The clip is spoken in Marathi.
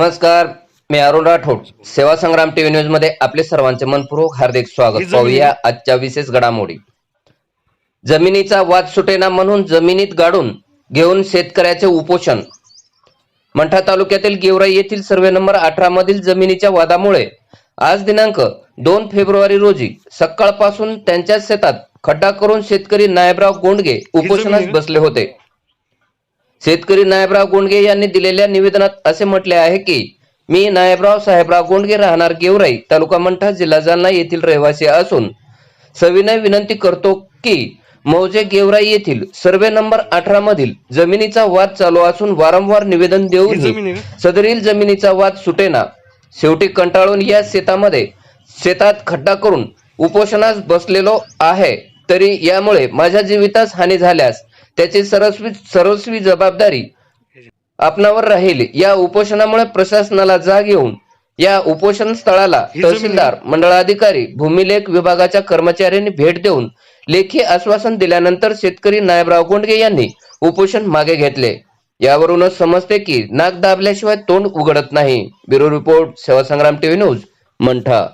नमस्कार मी अरुण राठोड. सेवा संग्राम टीव्ही न्यूजमध्ये आपले सर्वांचे मनपूर्वक हार्दिक स्वागत. पाहूया आजच्या विशेष घडामोडी. जमिनीचा वाद सुटेना म्हणून जमिनीत गाडून घेऊन शेतकऱ्याचे उपोषण. मंठा तालुक्यातील गेवराई येथील सर्वे नंबर अठरा मधील जमिनीच्या वादामुळे आज दिनांक दोन फेब्रुवारी रोजी सकाळपासून त्यांच्या शेतात खड्डा करून शेतकरी नायबराव गोंडगे उपोषणास बसले होते. शेतकरी नायबराव गोंडगे यांनी दिलेल्या निवेदनात असे म्हटले आहे की मी नायबराव साहेबराव गोंडगे राहणार गेवराई तालुका मंठा जिल्हा जालना येथील रहिवासी असून सविनय विनंती करतो की मौजे गेवराई येथील सर्वे नंबर अठरा मधील जमिनीचा वाद चालू असून वारंवार निवेदन देऊन सदरील जमिनीचा वाद सुटेना. शेवटी कंटाळून या शेतामध्ये शेतात खड्डा करून उपोषणास बसलेलो आहे. तरी यामुळे माझ्या जीवितास हानी झाल्यास त्याची सर्वस्वी सर्वस्वी जबाबदारी आपणावर राहील. या उपोषणामुळे प्रशासनाला जाग येऊन या उपोषण स्थळाला तहसीलदार मंडळाधिकारी भूमिलेख विभागाच्या कर्मचाऱ्यांनी भेट देऊन लेखी आश्वासन दिल्यानंतर शेतकरी नायबराव गोंडगे यांनी उपोषण मागे घेतले. यावरूनच समजते की नाक दाबल्याशिवाय तोंड उघडत नाही. ब्युरो रिपोर्ट सेवा संग्राम टीव्ही न्यूज मंठा.